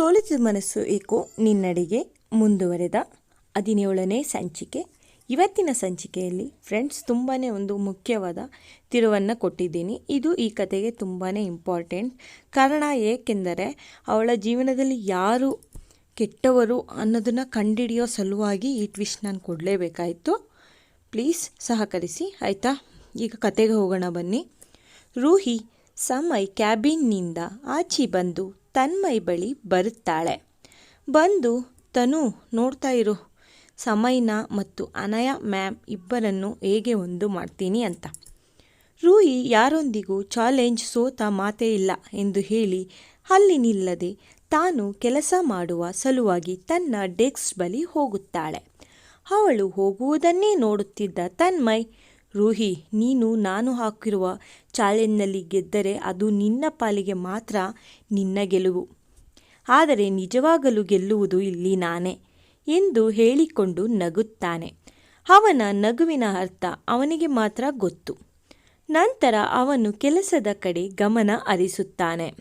ಸೋಲಿತ ಮನಸ್ಸು ಏಕೋ ನಿನ್ನಡೆಗೆ ಮುಂದುವರೆದ ಹದಿನೇಳನೇ ಸಂಚಿಕೆ. ಇವತ್ತಿನ ಸಂಚಿಕೆಯಲ್ಲಿ ಫ್ರೆಂಡ್ಸ್ ತುಂಬಾ ಒಂದು ಮುಖ್ಯವಾದ ತಿರುವನ್ನು ಕೊಟ್ಟಿದ್ದೀನಿ. ಇದು ಈ ಕತೆಗೆ ತುಂಬಾ ಇಂಪಾರ್ಟೆಂಟ್ ಕಾರಣ ಏಕೆಂದರೆ ಅವಳ ಜೀವನದಲ್ಲಿ ಯಾರು ಕೆಟ್ಟವರು ಅನ್ನೋದನ್ನು ಕಂಡುಹಿಡಿಯೋ ಸಲುವಾಗಿ ಈ ಟ್ವಿಸ್ಟ್ ನಾನು ಕೊಡಲೇಬೇಕಾಯಿತು. ಪ್ಲೀಸ್ ಸಹಕರಿಸಿ, ಆಯಿತಾ? ಈಗ ಕತೆಗೆ ಹೋಗೋಣ ಬನ್ನಿ. ರೂಹಿ ಸಮಯ್ ಕ್ಯಾಬಿನ್ನಿಂದ ಆಚೆ ಬಂದು ತನ್ಮಯ್ ಬಳಿ ಬರುತ್ತಾಳೆ. ಬಂದು, ತನು, ನೋಡ್ತಾ ಇರು. ಸಮಯ್ನ ಮತ್ತು ಅನಯ ಮ್ಯಾಮ್ ಇಬ್ಬರನ್ನು ಹೇಗೆ ಒಂದು ಮಾಡ್ತೀನಿ ಅಂತ. ರೂಹಿ ಯಾರೊಂದಿಗೂ ಚಾಲೆಂಜ್ ಸೋತ ಮಾತೇ ಇಲ್ಲ ಎಂದು ಹೇಳಿ, ಅಲ್ಲಿ ನಿಲ್ಲದೆ ತಾನು ಕೆಲಸ ಮಾಡುವ ಸಲುವಾಗಿ ತನ್ನ ಡೆಸ್ಕ್ ಬಳಿ ಹೋಗುತ್ತಾಳೆ. ಅವಳು ಹೋಗುವುದನ್ನೇ ನೋಡುತ್ತಿದ್ದ ತನ್ಮಯ್ ರೂಹಿ ನೀನು ನಾನು ಹಾಕಿರುವ ಚಾಲೆಂಜ್ನಲ್ಲಿ ಗೆದ್ದರೆ ಅದು ನಿನ್ನ ಪಾಲಿಗೆ ಮಾತ್ರ ನಿನ್ನ ಗೆಲುವು. ಆದರೆ ನಿಜವಾಗಲೂ ಗೆಲ್ಲುವುದು ಇಲ್ಲಿ ನಾನೇ ಎಂದು ಹೇಳಿಕೊಂಡು ನಗುತ್ತಾನೆ. ಅವನ ನಗುವಿನ ಅರ್ಥ ಅವನಿಗೆ ಮಾತ್ರ ಗೊತ್ತು. ನಂತರ ಅವನು ಕೆಲಸದ ಕಡೆ ಗಮನ ಹರಿಸುತ್ತಾನೆ.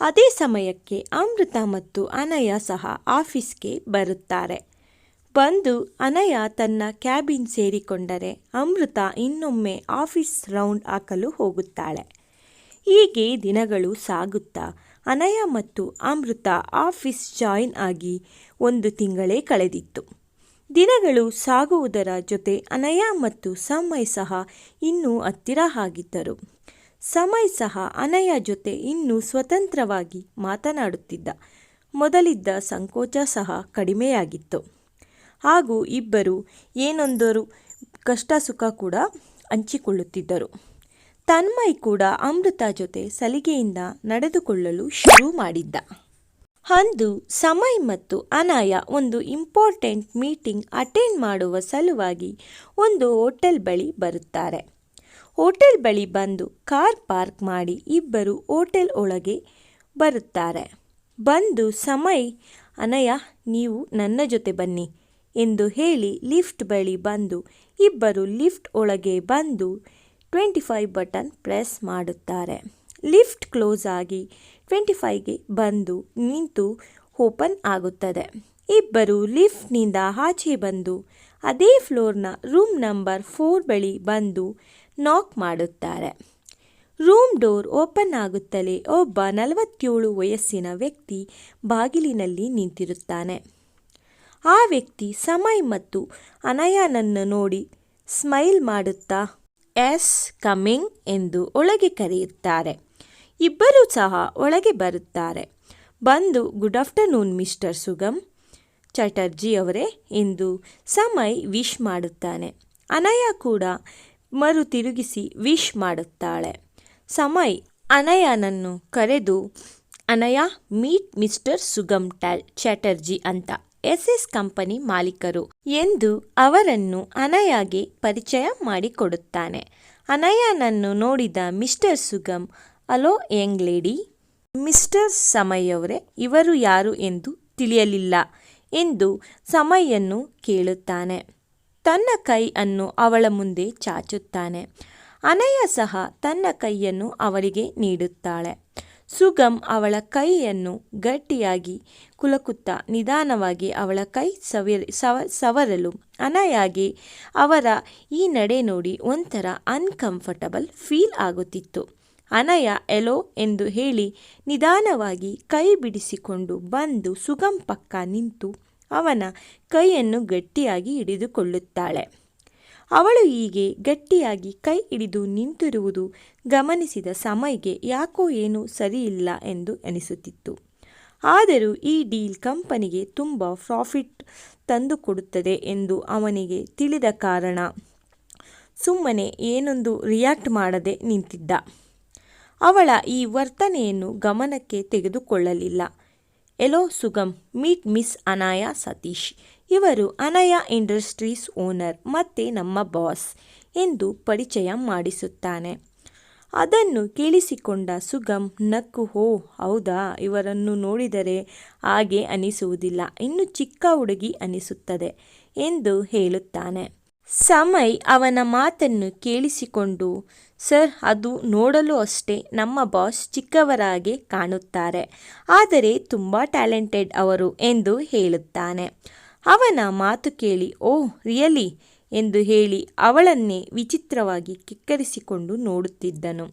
ಅದೇ ಸಮಯಕ್ಕೆ ಅಮೃತ ಮತ್ತು ಅನಯ ಸಹ ಆಫೀಸ್ಗೆ ಬರುತ್ತಾರೆ. ಬಂದು ಅನಯ ತನ್ನ ಕ್ಯಾಬಿನ್ ಸೇರಿಕೊಂಡರೆ ಅಮೃತ ಇನ್ನೊಮ್ಮೆ ಆಫೀಸ್ ರೌಂಡ್ ಹಾಕಲು ಹೋಗುತ್ತಾಳೆ. ಹೀಗೆ ದಿನಗಳು ಸಾಗುತ್ತಾ ಅನಯ ಮತ್ತು ಅಮೃತ ಆಫೀಸ್ ಜಾಯಿನ್ ಆಗಿ ಒಂದು ತಿಂಗಳೇ ಕಳೆದಿತ್ತು. ದಿನಗಳು ಸಾಗುವುದರ ಜೊತೆ ಅನಯ ಮತ್ತು ಸಮಯ್ ಸಹ ಇನ್ನೂ ಹತ್ತಿರ ಆಗಿದ್ದರು. ಸಮಯ್ ಸಹ ಅನಯ ಜೊತೆ ಇನ್ನೂ ಸ್ವತಂತ್ರವಾಗಿ ಮಾತನಾಡುತ್ತಿದ್ದ. ಮೊದಲಿದ್ದ ಸಂಕೋಚ ಸಹ ಕಡಿಮೆಯಾಗಿತ್ತು. ಹಾಗೂ ಇಬ್ಬರು ಏನೊಂದರು ಕಷ್ಟ ಸುಖ ಕೂಡ ಹಂಚಿಕೊಳ್ಳುತ್ತಿದ್ದರು. ತನ್ಮಯ್ ಕೂಡ ಅಮೃತ ಜೊತೆ ಸಲಿಗೆಯಿಂದ ನಡೆದುಕೊಳ್ಳಲು ಶುರು ಮಾಡಿದ್ದ. ಅಂದು ಸಮಯ್ ಮತ್ತು ಅನಾಯ ಒಂದು ಇಂಪಾರ್ಟೆಂಟ್ ಮೀಟಿಂಗ್ ಅಟೆಂಡ್ ಮಾಡುವ ಸಲುವಾಗಿ ಒಂದು ಹೋಟೆಲ್ ಬಳಿ ಬರುತ್ತಾರೆ. ಹೋಟೆಲ್ ಬಳಿ ಬಂದು ಕಾರ್ ಪಾರ್ಕ್ ಮಾಡಿ ಇಬ್ಬರು ಹೋಟೆಲ್ ಒಳಗೆ ಬರುತ್ತಾರೆ. ಬಂದು ಸಮಯ್, ಅನಯ, ನೀವು ನನ್ನ ಜೊತೆ ಬನ್ನಿ. ಎಂದು ಹೇಳಿ ಲಿಫ್ಟ್ ಬಳಿ ಬಂದು ಇಬ್ಬರು ಲಿಫ್ಟ್ ಒಳಗೆ ಬಂದು ಟ್ವೆಂಟಿ ಫೈವ್ ಬಟನ್ ಪ್ರೆಸ್ ಮಾಡುತ್ತಾರೆ. ಲಿಫ್ಟ್ ಕ್ಲೋಸ್ ಆಗಿ ಟ್ವೆಂಟಿ ಫೈವ್ಗೆ ಬಂದು ನಿಂತು ಓಪನ್ ಆಗುತ್ತದೆ. ಇಬ್ಬರು ಲಿಫ್ಟ್ನಿಂದ ಆಚೆ ಬಂದು ಅದೇ ಫ್ಲೋರ್ನ ರೂಮ್ ನಂಬರ್ ಫೋರ್ ಬಳಿ ಬಂದು ನಾಕ್ ಮಾಡುತ್ತಾರೆ. ರೂಮ್ ಡೋರ್ ಓಪನ್ ಆಗುತ್ತಲೇ ಒಬ್ಬ ನಲವತ್ತೇಳು ವಯಸ್ಸಿನ ವ್ಯಕ್ತಿ ಬಾಗಿಲಿನಲ್ಲಿ ನಿಂತಿರುತ್ತಾನೆ. ಆ ವ್ಯಕ್ತಿ ಸಮಯ್ ಮತ್ತು ಅನಯನನ್ನು ನೋಡಿ ಸ್ಮೈಲ್ ಮಾಡುತ್ತಾ, ಎಸ್ ಕಮಿಂಗ್ ಎಂದು ಒಳಗೆ ಕರೆಯುತ್ತಾರೆ. ಇಬ್ಬರೂ ಸಹ ಒಳಗೆ ಬರುತ್ತಾರೆ. ಬಂದು, good afternoon, mister Sugam. Chatterjee ಅವರೇ ಎಂದು ಸಮಯ್ ವಿಶ್ ಮಾಡುತ್ತಾನೆ. ಅನಯ ಕೂಡ ಮರು ತಿರುಗಿಸಿ ವಿಶ್ ಮಾಡುತ್ತಾಳೆ. ಸಮಯ್ ಅನಯನನ್ನು ಕರೆದು, ಅನಯ, ಮೀಟ್ ಮಿಸ್ಟರ್ ಸುಗಮ್ ಟ್ಯಾಲ್ ಚಟರ್ಜಿ ಅಂತ ಎಸ್ ಎಸ್ ಕಂಪನಿ ಮಾಲೀಕರು ಎಂದು ಅವರನ್ನು ಅನಯಾಗೆ ಪರಿಚಯ ಮಾಡಿಕೊಡುತ್ತಾನೆ. ಅನಯನನ್ನು ನೋಡಿದ mister Sugam, hello young lady, mister ಸಮಯವರೇ ಇವರು ಯಾರು ಎಂದು ತಿಳಿಯಲಿಲ್ಲ ಎಂದು ಸಮಯನ್ನು ಕೇಳುತ್ತಾನೆ. ತನ್ನ ಕೈಯನ್ನು ಅವಳ ಮುಂದೆ ಚಾಚುತ್ತಾನೆ. ಅನಯ ಸಹ ತನ್ನ ಕೈಯನ್ನು ಅವಳಿಗೆ ನೀಡುತ್ತಾಳೆ. ಸುಗಮ್ ಅವಳ ಕೈಯನ್ನು ಗಟ್ಟಿಯಾಗಿ ಕುಲಕುತ್ತಾ ನಿಧಾನವಾಗಿ ಅವಳ ಕೈ ಸವಿರ್, ಸವ, ಸವರಲು. ಅನಯಾಗೆ ಅವರ ಈ ನಡೆ ನೋಡಿ ಒಂಥರ ಅನ್ಕಂಫರ್ಟಬಲ್ ಫೀಲ್ ಆಗುತ್ತಿತ್ತು. ಅನಯ ಎಲೋ ಎಂದು ಹೇಳಿ ನಿಧಾನವಾಗಿ ಕೈ ಬಿಡಿಸಿಕೊಂಡು ಬಂದು ಸುಗಮ್ ಪಕ್ಕ ನಿಂತು ಅವನ ಕೈಯನ್ನು ಗಟ್ಟಿಯಾಗಿ ಹಿಡಿದುಕೊಳ್ಳುತ್ತಾಳೆ. ಅವಳು ಹೀಗೆ ಗಟ್ಟಿಯಾಗಿ ಕೈ ಹಿಡಿದು ನಿಂತಿರುವುದು ಗಮನಿಸಿದ ಸಮಯಕ್ಕೆ ಯಾಕೋ ಏನೂ ಸರಿಯಿಲ್ಲ ಎಂದು ಅನಿಸುತ್ತಿತ್ತು. ಆದರೂ ಈ ಡೀಲ್ ಕಂಪನಿಗೆ ತುಂಬ ಪ್ರಾಫಿಟ್ ತಂದುಕೊಡುತ್ತದೆ ಎಂದು ಅವನಿಗೆ ತಿಳಿದ ಕಾರಣ ಸುಮ್ಮನೆ ಏನೊಂದು ರಿಯಾಕ್ಟ್ ಮಾಡದೆ ನಿಂತಿದ್ದ. ಅವಳ ಈ ವರ್ತನೆಯನ್ನು ಗಮನಕ್ಕೆ ತೆಗೆದುಕೊಳ್ಳಲಿಲ್ಲ. Hello Sugam, meet miss Anaya Satish ಇವರು ಅನಯ ಇಂಡಸ್ಟ್ರೀಸ್ ಓನರ್ ಮತ್ತು ನಮ್ಮ ಬಾಸ್ ಎಂದು ಪರಿಚಯ ಮಾಡಿಸುತ್ತಾನೆ. ಅದನ್ನು ಕೇಳಿಸಿಕೊಂಡ ಸುಗಮ್ ನಕ್ಕು ಹೋ ಹೌದಾ? ಇವರನ್ನು ನೋಡಿದರೆ ಹಾಗೆ ಅನಿಸುವುದಿಲ್ಲ. ಇನ್ನು ಚಿಕ್ಕ ಹುಡುಗಿ ಅನಿಸುತ್ತದೆ ಎಂದು ಹೇಳುತ್ತಾನೆ. ಸಮಯ್ ಅವನ ಮಾತನ್ನು ಕೇಳಿಸಿಕೊಂಡು, ಸರ್, ಅದು ನೋಡಲು ಅಷ್ಟೇ. ನಮ್ಮ ಬಾಸ್ ಚಿಕ್ಕವರಾಗೆ ಕಾಣುತ್ತಾರೆ. ಆದರೆ ತುಂಬ ಟ್ಯಾಲೆಂಟೆಡ್ ಅವರು ಎಂದು ಹೇಳುತ್ತಾನೆ. ಅವನ ಮಾತು ಕೇಳಿ, ಓ, ರಿಯಲಿ ಎಂದು ಹೇಳಿ ಅವಳನ್ನೇ ವಿಚಿತ್ರವಾಗಿ ಕಿಕ್ಕರಿಸಿಕೊಂಡು ನೋಡುತ್ತಿದ್ದನು.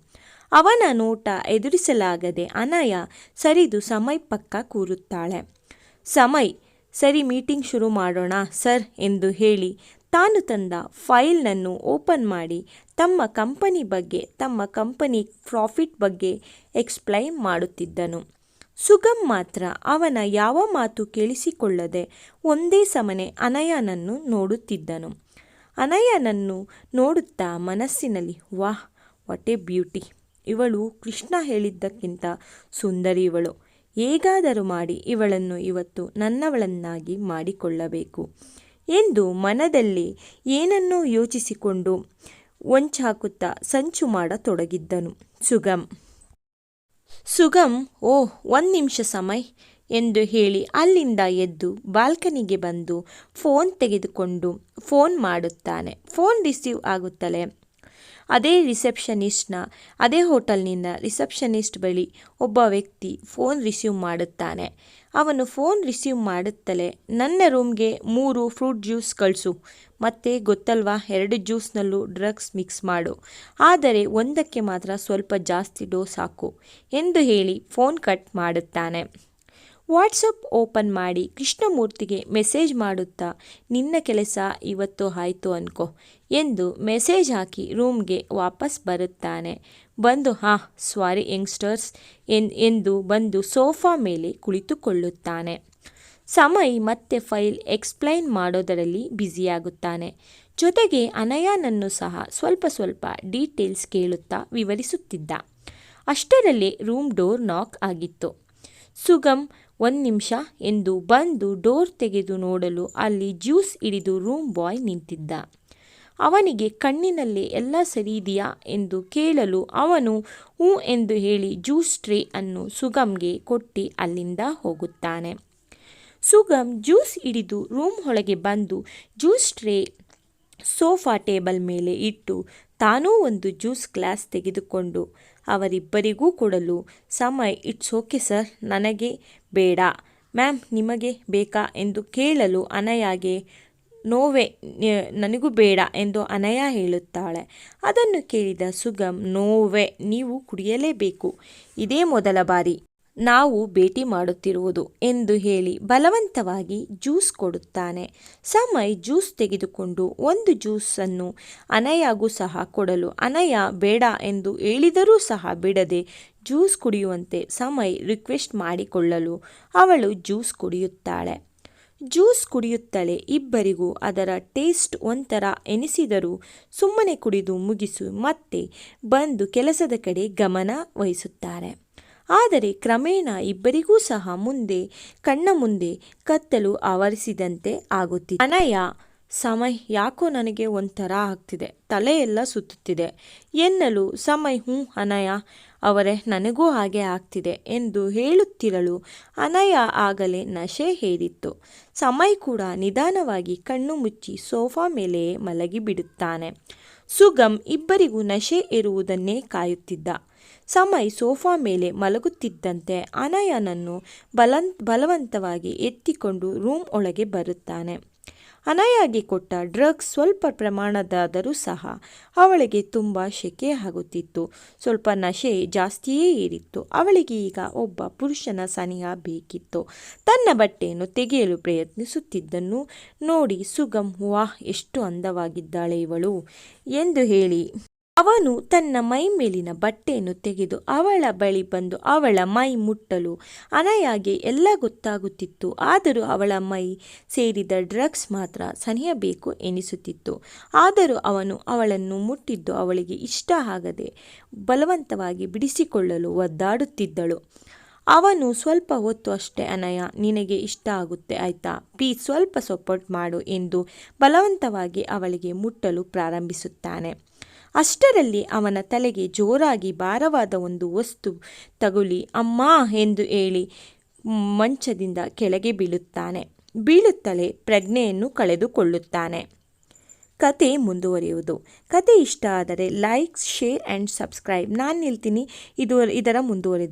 ಅವನ ನೋಟ ಎದುರಿಸಲಾಗದೆ ಅನಯ ಸರಿದು ಸಮಯ್ ಪಕ್ಕ ಕೂರುತ್ತಾಳೆ. ಸಮಯ್, ಸರಿ ಮೀಟಿಂಗ್ ಶುರು ಮಾಡೋಣ, ಸರ್ ಎಂದು ಹೇಳಿ ತಾನು ತಂದ ಫೈಲ್ನನ್ನು ಓಪನ್ ಮಾಡಿ ತಮ್ಮ ಕಂಪನಿ ಬಗ್ಗೆ, ತಮ್ಮ ಕಂಪನಿ ಪ್ರಾಫಿಟ್ ಬಗ್ಗೆ ಎಕ್ಸ್ಪ್ಲೈನ್ ಮಾಡುತ್ತಿದ್ದನು. ಸುಗಮ್ ಮಾತ್ರ ಅವನ ಯಾವ ಮಾತು ಕೇಳಿಸಿಕೊಳ್ಳದೆ ಒಂದೇ ಸಮನೆ ಅನಯನನ್ನು ನೋಡುತ್ತಿದ್ದನು. ಅನಯನನ್ನು ನೋಡುತ್ತಾ ಮನಸ್ಸಿನಲ್ಲಿ, ವಾಹ್ ವಾಟ್ ಎ ಬ್ಯೂಟಿ ಇವಳು ಕೃಷ್ಣ ಹೇಳಿದ್ದಕ್ಕಿಂತ ಸುಂದರಿ ಇವಳು. ಹೇಗಾದರೂ ಮಾಡಿ ಇವಳನ್ನು ಇವತ್ತು ನನ್ನವಳನ್ನಾಗಿ ಮಾಡಿಕೊಳ್ಳಬೇಕು ಎಂದು ಮನದಲ್ಲಿ ಏನನ್ನೋ ಯೋಚಿಸಿಕೊಂಡು ಒಂಚಾಕುತ್ತಾ ಸಂಚು ಮಾಡತೊಡಗಿದ್ದನು. ಸುಗಮ್ ಸುಗಮ್ ಓ ಒಂದು ನಿಮಿಷ ಸಮಯ, ಎಂದು ಹೇಳಿ ಅಲ್ಲಿಂದ ಎದ್ದು ಬಾಲ್ಕನಿಗೆ ಬಂದು ಫೋನ್ ತೆಗೆದುಕೊಂಡು ಫೋನ್ ಮಾಡುತ್ತಾನೆ. ಫೋನ್ ರಿಸೀವ್ ಆಗುತ್ತಲೇ ಅದೇ ರಿಸೆಪ್ಷನಿಸ್ಟ್ನ, ಅದೇ ಹೋಟೆಲ್ನಿಂದ ರಿಸೆಪ್ಷನಿಸ್ಟ್ ಬಳಿ ಒಬ್ಬ ವ್ಯಕ್ತಿ ಫೋನ್ ರಿಸೀವ್ ಮಾಡುತ್ತಾನೆ. ಅವನು ಫೋನ್ ರಿಸೀವ್ ಮಾಡುತ್ತಲೇ ನನ್ನ ರೂಮ್ಗೆ ಮೂರು ಫ್ರೂಟ್ ಜ್ಯೂಸ್ ಕಳಿಸು, ಮತ್ತೆ ಗೊತ್ತಲ್ವಾ ಎರಡು ಜ್ಯೂಸ್ನಲ್ಲೂ ಡ್ರಗ್ಸ್ ಮಿಕ್ಸ್ ಮಾಡು. ಆದರೆ ಒಂದಕ್ಕೆ ಮಾತ್ರ ಸ್ವಲ್ಪ ಜಾಸ್ತಿ ಡೋಸ್ ಹಾಕು ಎಂದು ಹೇಳಿ ಫೋನ್ ಕಟ್ ಮಾಡುತ್ತಾನೆ. ವಾಟ್ಸಪ್ ಓಪನ್ ಮಾಡಿ ಕೃಷ್ಣಮೂರ್ತಿಗೆ ಮೆಸೇಜ್ ಮಾಡುತ್ತಾ, ನಿನ್ನ ಕೆಲಸ ಇವತ್ತು ಆಯಿತು ಅನ್ಕೋ ಎಂದು ಮೆಸೇಜ್ ಹಾಕಿ ರೂಮ್ಗೆ ವಾಪಸ್ ಬರುತ್ತಾನೆ. ಬಂದು, ಹಾ, ಸ್ವಾರಿ ಯಂಗ್ಸ್ಟರ್ಸ್ ಎಂದು ಬಂದು ಸೋಫಾ ಮೇಲೆ ಕುಳಿತುಕೊಳ್ಳುತ್ತಾನೆ. ಸಮಯ್ ಮತ್ತೆ ಫೈಲ್ ಎಕ್ಸ್ಪ್ಲೈನ್ ಮಾಡೋದರಲ್ಲಿ ಬ್ಯುಸಿಯಾಗುತ್ತಾನೆ. ಜೊತೆಗೆ ಅನಯಾನನ್ನು ಸಹ ಸ್ವಲ್ಪ ಸ್ವಲ್ಪ ಡೀಟೇಲ್ಸ್ ಕೇಳುತ್ತಾ ವಿವರಿಸುತ್ತಿದ್ದ. ಅಷ್ಟರಲ್ಲೇ ರೂಮ್ ಡೋರ್ ನಾಕ್ ಆಗಿತ್ತು. ಸುಗಮ್ ಒಂದು ನಿಮಿಷ ಎಂದು ಬಂದು ಡೋರ್ ತೆಗೆದು ನೋಡಲು ಅಲ್ಲಿ ಜ್ಯೂಸ್ ಹಿಡಿದು ರೂಮ್ ಬಾಯ್ ನಿಂತಿದ್ದ. ಅವನಿಗೆ ಕಣ್ಣಿನಲ್ಲಿ ಎಲ್ಲ ಸರಿ ಇದೆಯಾ ಎಂದು ಕೇಳಲು ಅವನು ಹೂ ಎಂದು ಹೇಳಿ ಜ್ಯೂಸ್ ಟ್ರೇ ಅನ್ನು ಸುಗಮ್ಗೆ ಕೊಟ್ಟು ಅಲ್ಲಿಂದ ಹೋಗುತ್ತಾನೆ. ಸುಗಮ್ ಜ್ಯೂಸ್ ಹಿಡಿದು ರೂಮ್ ಒಳಗೆ ಬಂದು ಜ್ಯೂಸ್ ಟ್ರೇ ಸೋಫಾ ಟೇಬಲ್ ಮೇಲೆ ಇಟ್ಟು ತಾನೂ ಒಂದು ಜ್ಯೂಸ್ ಗ್ಲಾಸ್ ತೆಗೆದುಕೊಂಡು ಅವರಿಬ್ಬರಿಗೂ ಕೊಡಲು. ಸಮಯ ಇಟ್ಸ್ ಓಕೆ ಸರ್ ನನಗೆ ಬೇಡ. ಮ್ಯಾಮ್, ನಿಮಗೆ ಬೇಕಾ ಎಂದು ಕೇಳಲು ಅನಯಾಗೆ, ನೋವೆ ನನಗೂ ಬೇಡ ಎಂದು ಅನಯ ಹೇಳುತ್ತಾಳೆ. ಅದನ್ನು ಕೇಳಿದ ಸುಗಮ್, ನೋವೆ, ನೀವು ಕುಡಿಯಲೇಬೇಕು. ಇದೇ ಮೊದಲ ಬಾರಿ. ನಾವು ಭೇಟಿ ಮಾಡುತ್ತಿರುವುದು ಎಂದು ಹೇಳಿ ಬಲವಂತವಾಗಿ ಜ್ಯೂಸ್ ಕೊಡುತ್ತಾನೆ. ಸಮಯ್ ಜ್ಯೂಸ್ ತೆಗೆದುಕೊಂಡು ಒಂದು ಜ್ಯೂಸನ್ನು ಅನಯಾಗೂ ಸಹ ಕೊಡಲು, ಅನಯ, ಬೇಡ ಎಂದು ಹೇಳಿದರೂ ಸಹ ಬಿಡದೆ ಜ್ಯೂಸ್ ಕುಡಿಯುವಂತೆ ಸಮಯ್ ರಿಕ್ವೆಸ್ಟ್ ಮಾಡಿಕೊಳ್ಳಲು ಅವಳು ಜ್ಯೂಸ್ ಕುಡಿಯುತ್ತಾಳೆ. ಜ್ಯೂಸ್ ಕುಡಿಯುತ್ತಲೇ ಇಬ್ಬರಿಗೂ ಅದರ ಟೇಸ್ಟ್ ಒಂಥರ ಎನಿಸಿದರೂ ಸುಮ್ಮನೆ ಕುಡಿದು ಮುಗಿಸು ಮತ್ತೆ ಬಂದು ಕೆಲಸದ ಕಡೆ ಗಮನ ವಹಿಸುತ್ತಾರೆ. ಆದರೆ ಕ್ರಮೇಣ ಇಬ್ಬರಿಗೂ ಸಹ ಮುಂದೆ, ಕಣ್ಣ ಮುಂದೆ ಕತ್ತಲು ಆವರಿಸಿದಂತೆ ಆಗುತ್ತಿದೆ ಅನಯ ಸಮಯ್ ಯಾಕೋ ನನಗೆ ಒಂಥರ ಆಗ್ತಿದೆ. ತಲೆಯೆಲ್ಲ ಸುತ್ತುತ್ತಿದೆ. ಎನ್ನಲು ಸಮಯ್, ಹ್ಞೂ ಅನಯ, ಅವರೇ ನನಗೂ ಹಾಗೆ ಆಗ್ತಿದೆ ಎಂದು ಹೇಳುತ್ತಿರಲು ಅನಯ ಆಗಲೇ ನಶೆ ಹೇರಿತ್ತು ಸಮಯ್ ಕೂಡ ನಿಧಾನವಾಗಿ ಕಣ್ಣು ಮುಚ್ಚಿ ಸೋಫಾ ಮೇಲೆಯೇ ಮಲಗಿಬಿಡುತ್ತಾನೆ. ಸುಗಮ್ ಇಬ್ಬರಿಗೂ ನಶೆ ಇರುವುದನ್ನೇ ಕಾಯುತ್ತಿದ್ದ. ಸಮಯ್ ಸೋಫಾ ಮೇಲೆ ಮಲಗುತ್ತಿದ್ದಂತೆ ಅನಯನನ್ನು ಬಲನ್, ಬಲವಂತವಾಗಿ ಎತ್ತಿಕೊಂಡು ರೂಮ್ ಒಳಗೆ ಬರುತ್ತಾನೆ. ಅನಯಾಗಿ ಕೊಟ್ಟ ಡ್ರಗ್ಸ್ ಸ್ವಲ್ಪ ಪ್ರಮಾಣದಾದರೂ ಸಹ ಅವಳಿಗೆ ತುಂಬ ಶೆಕೆ ಆಗುತ್ತಿತ್ತು. ಸ್ವಲ್ಪ ನಶೆ ಜಾಸ್ತಿಯೇ ಇರಿತ್ತು. ಅವಳಿಗೆ ಈಗ ಒಬ್ಬ ಪುರುಷನ ಸನಿಹ ಬೇಕಿತ್ತು. ತನ್ನ ಬಟ್ಟೆಯನ್ನು ತೆಗೆಯಲು ಪ್ರಯತ್ನಿಸುತ್ತಿದ್ದನ್ನು ನೋಡಿ ಸುಗಮ್ ವಾಹ್, ಎಷ್ಟು ಅಂದವಾಗಿದ್ದಾಳೆ ಇವಳು ಎಂದು ಹೇಳಿ ಅವನು ತನ್ನ ಮೈ ಮೇಲಿನ ಬಟ್ಟೆಯನ್ನು ತೆಗೆದು ಅವಳ ಬಳಿ ಬಂದು ಅವಳ ಮೈ ಮುಟ್ಟಲು. ಅನಯಾಗೆ ಎಲ್ಲ ಗೊತ್ತಾಗುತ್ತಿತ್ತು. ಆದರೂ ಅವಳ ಮೈ ಸೇರಿದ ಡ್ರಗ್ಸ್ ಮಾತ್ರ ಸನಿಯಬೇಕು ಎನಿಸುತ್ತಿತ್ತು. ಆದರೂ ಅವನು ಅವಳನ್ನು ಮುಟ್ಟಿದ್ದು ಅವಳಿಗೆ ಇಷ್ಟ ಆಗದೆ ಬಲವಂತವಾಗಿ ಬಿಡಿಸಿಕೊಳ್ಳಲು ಒದ್ದಾಡುತ್ತಿದ್ದಳು. ಅವನು ಸ್ವಲ್ಪ ಹೊತ್ತು ಅಷ್ಟೇ, ಅನಯ, ನಿನಗೆ ಇಷ್ಟ ಆಗುತ್ತೆ, ಆಯ್ತಾ? ಪ್ಲೀಸ್ ಸ್ವಲ್ಪ ಸಪೋರ್ಟ್ ಮಾಡು ಎಂದು ಬಲವಂತವಾಗಿ ಅವಳಿಗೆ ಮುಟ್ಟಲು ಪ್ರಾರಂಭಿಸುತ್ತಾನೆ. ಅಷ್ಟರಲ್ಲಿ ಅವನ ತಲೆಗೆ ಜೋರಾಗಿ ಭಾರವಾದ ಒಂದು ವಸ್ತು ತಗುಲಿ, ಅಮ್ಮ ಎಂದು ಹೇಳಿ ಮಂಚದಿಂದ ಕೆಳಗೆ ಬೀಳುತ್ತಾನೆ. ಬೀಳುತ್ತಲೇ ಪ್ರಜ್ಞೆಯನ್ನು ಕಳೆದುಕೊಳ್ಳುತ್ತಾನೆ. ಕತೆ ಮುಂದುವರಿಯುವುದು. ಕತೆ ಇಷ್ಟ ಆದರೆ ಲೈಕ್, ಶೇರ್ ಆ್ಯಂಡ್ ಸಬ್ಸ್ಕ್ರೈಬ್. ನಾನು ನಿಲ್ತೀನಿ. ಇದು, ಇದರ ಮುಂದುವರಿದ